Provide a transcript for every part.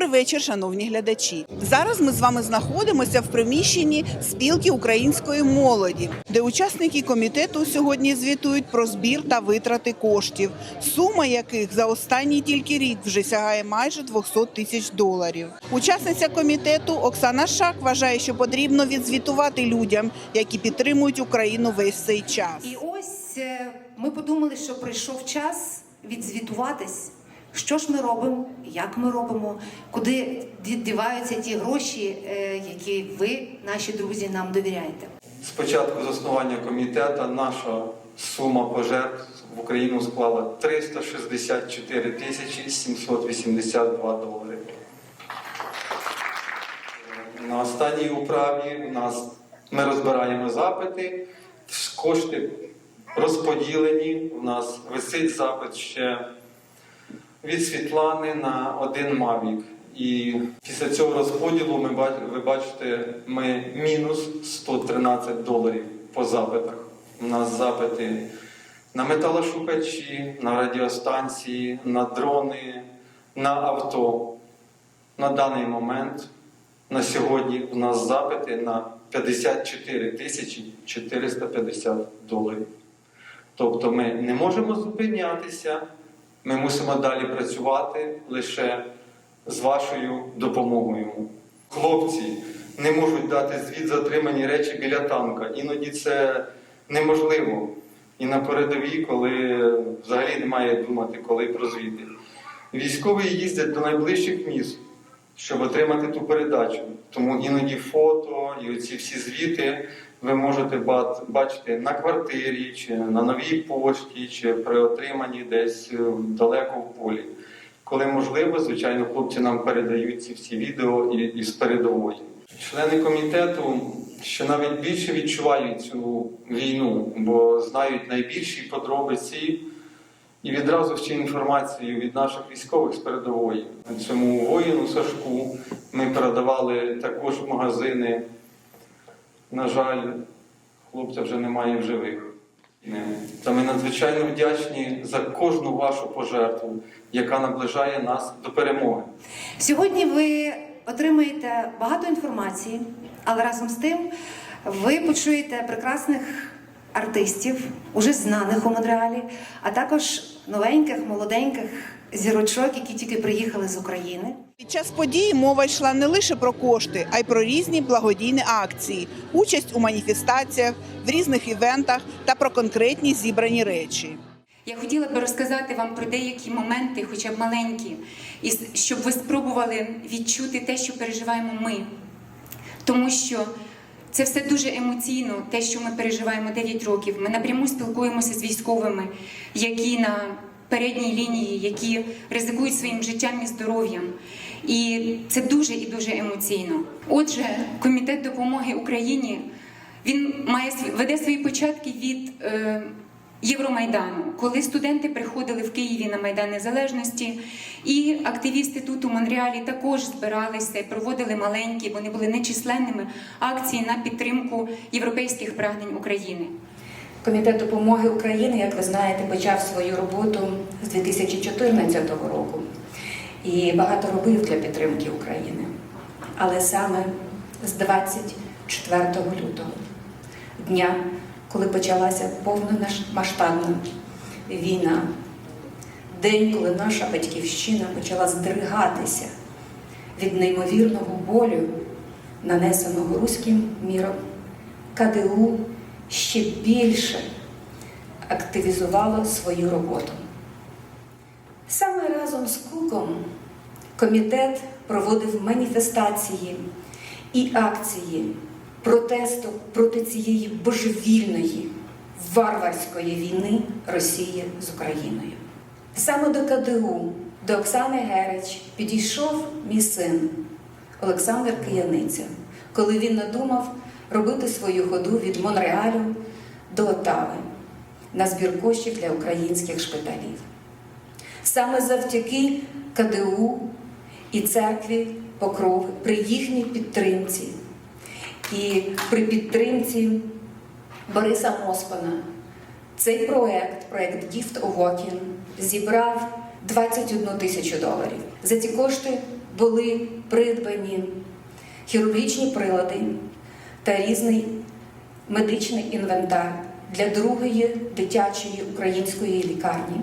Добрий вечір, шановні глядачі. Зараз ми з вами знаходимося в приміщенні спілки української молоді, де учасники комітету сьогодні звітують про збір та витрати коштів, сума яких за останній тільки рік вже сягає майже 200 тисяч доларів. Учасниця комітету Оксана Шак вважає, що потрібно відзвітувати людям, які підтримують Україну весь цей час. І ось е, ми подумали, що прийшов час відзвітуватись, що ж ми робимо, як ми робимо, куди ді- діваються ті гроші, е, які ви, наші друзі, нам довіряєте. З початку заснування комітету наша сума пожертв в Україну склала 364 тисячі 782 долари. На останній управі у нас ми розбираємо запити, кошти розподілені. У нас висить запит ще від Світлани на один Мавік. І після цього розподілу ми ви бачите, ми мінус 113 доларів по запитах. У нас запити на металошукачі, на радіостанції, на дрони, на авто. На даний момент, на сьогодні, у нас запити на 54 тисячі 450 доларів. Тобто ми не можемо зупинятися, ми мусимо далі працювати лише з вашою допомогою. Хлопці не можуть дати звіт за отримані речі біля танка. Іноді це неможливо. І на передовій, коли взагалі немає думати, коли про звіти. Військові їздять до найближчих міст, щоб отримати ту передачу. Тому іноді фото і оці всі звіти ви можете ба- бачити на квартирі, чи на новій пошті, чи при отриманні десь е, далеко в полі. Коли можливо, звичайно, хлопці нам передають ці всі відео і, із передової. Члени комітету ще навіть більше відчувають цю війну, бо знають найбільші подробиці і відразу ще інформацію від наших військових з передової. Цьому воїну Сашку ми передавали також магазини. На жаль, хлопця вже немає в живих. Та ми надзвичайно вдячні за кожну вашу пожертву, яка наближає нас до перемоги. Сьогодні ви отримаєте багато інформації, але разом з тим ви почуєте прекрасних артистів, уже знаних у Монреалі, а також новеньких, молоденьких зірочок, які тільки приїхали з України. Під час події мова йшла не лише про кошти, а й про різні благодійні акції, участь у маніфестаціях, в різних івентах та про конкретні зібрані речі. Я хотіла би розказати вам про деякі моменти, хоча б маленькі, і щоб ви спробували відчути те, що переживаємо ми. Тому що це все дуже емоційно, те, що ми переживаємо 9 років. Ми напряму спілкуємося з військовими, які на передній лінії, які ризикують своїм життям і здоров'ям. І це дуже і дуже емоційно. Отже, комітет допомоги Україні він має веде свої початки від. Е, Євромайдану, коли студенти приходили в Києві на Майдан Незалежності, і активісти тут у Монреалі також збиралися і проводили маленькі, вони були нечисленними акції на підтримку європейських прагнень України. Комітет допомоги України, як ви знаєте, почав свою роботу з 2014 року і багато робив для підтримки України. Але саме з 24 лютого, дня, коли почалася повномасштабна війна, день, коли наша батьківщина почала здригатися від неймовірного болю, нанесеного руським міром, КДУ ще більше активізувало свою роботу. Саме разом з Куком комітет проводив маніфестації і акції протесту проти цієї божевільної варварської війни Росії з Україною. Саме до КДУ, до Оксани Герич підійшов мій син Олександр Кияниця, коли він надумав робити свою ходу від Монреалю до Отави на збір коштів для українських шпиталів. Саме завдяки КДУ і церкві Покрови при їхній підтримці і при підтримці Бориса Моспана цей проект, проект Gift of Walking, зібрав 21 тисячу доларів. За ці кошти були придбані хірургічні прилади та різний медичний інвентар для другої дитячої української лікарні,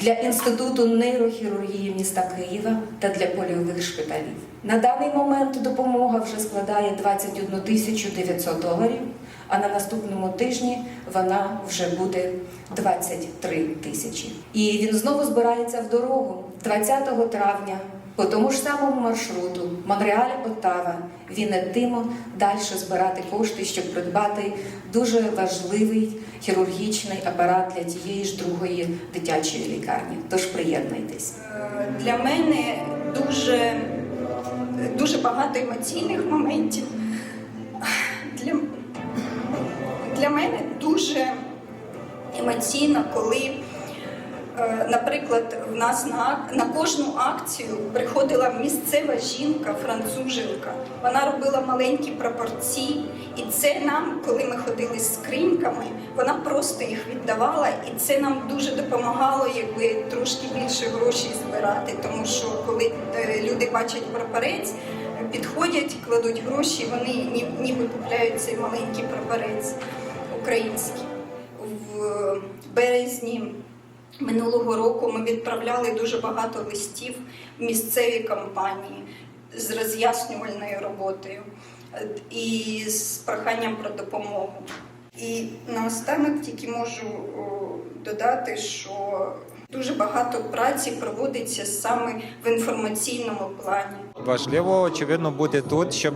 для Інституту нейрохірургії міста Києва та для польових шпиталів. На даний момент допомога вже складає 21 тисячу 900 доларів, а на наступному тижні вона вже буде 23 тисячі. І він знову збирається в дорогу 20 травня по тому ж самому маршруту Монреаль-Оттава він ітиме далі збирати кошти, щоб придбати дуже важливий хірургічний апарат для тієї ж другої дитячої лікарні. Тож приєднуйтесь. Е, Для мене дуже, дуже багато емоційних моментів. Для, для мене дуже емоційно, коли, наприклад, в нас на, на кожну акцію приходила місцева жінка, француженка. Вона робила маленькі прапорці, і це нам, коли ми ходили з скриньками, вона просто їх віддавала, і це нам дуже допомагало, якби трошки більше грошей збирати. Тому що коли е, люди бачать прапорець, підходять, кладуть гроші, вони ні- ніби купляють цей маленький прапорець український. В березні минулого року ми відправляли дуже багато листів в місцеві компанії з роз'яснювальною роботою е, і з проханням про допомогу. І наостанок тільки можу додати, що дуже багато праці проводиться саме в інформаційному плані. Важливо, очевидно, бути тут, щоб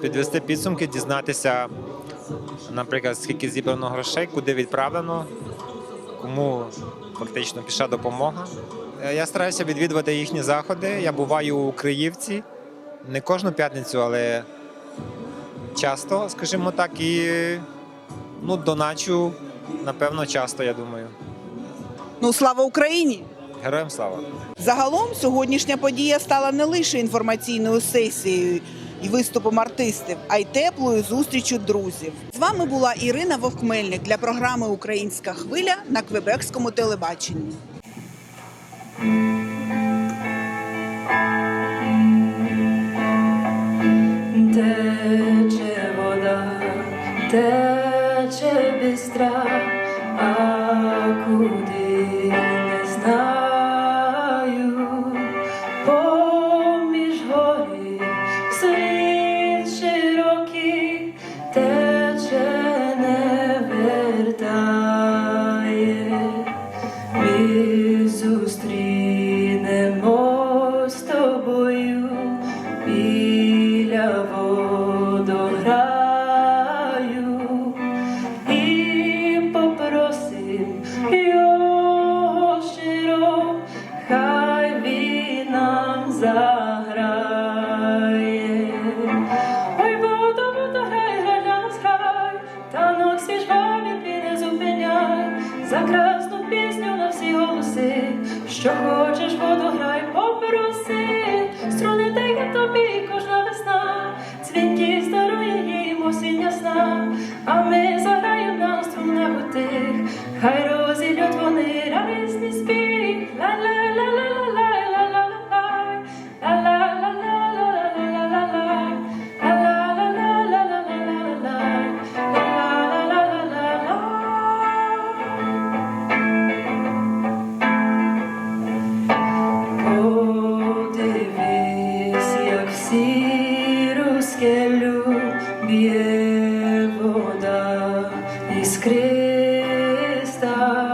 підвести підсумки, дізнатися, наприклад, скільки зібрано грошей, куди відправлено, кому фактично пішла допомога. Е, Я стараюся відвідувати їхні заходи. Я буваю у Криївці не кожну п'ятницю, але часто, скажімо так, і ну, доначу, напевно, часто, я думаю. Ну слава Україні! Героям слава! Загалом сьогоднішня подія стала не лише інформаційною сесією і виступом артистів, а й теплою зустрічю друзів. З вами була Ірина Вовкмельник для програми Українська хвиля на Квебекському телебаченні. I'm in stars.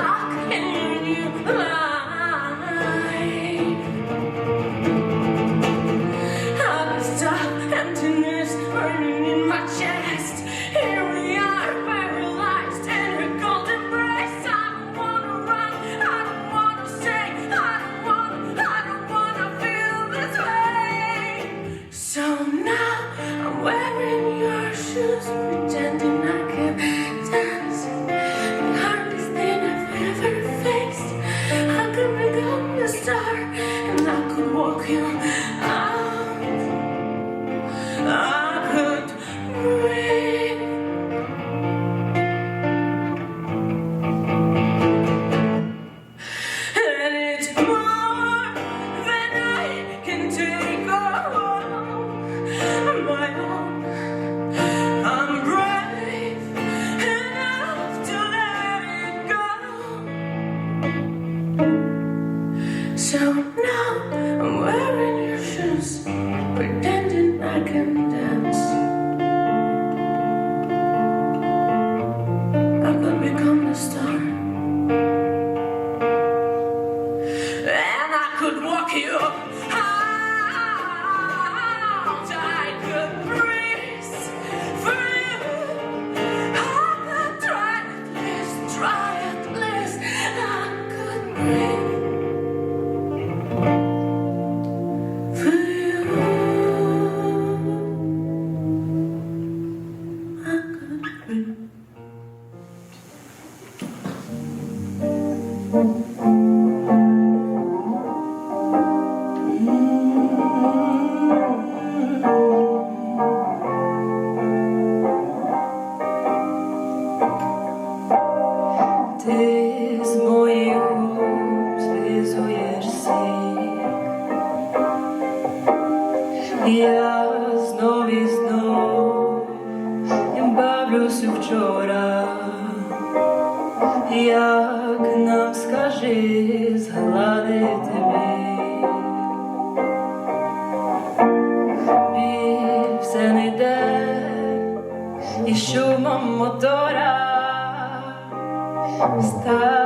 好 está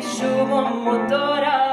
ritmo, un motore.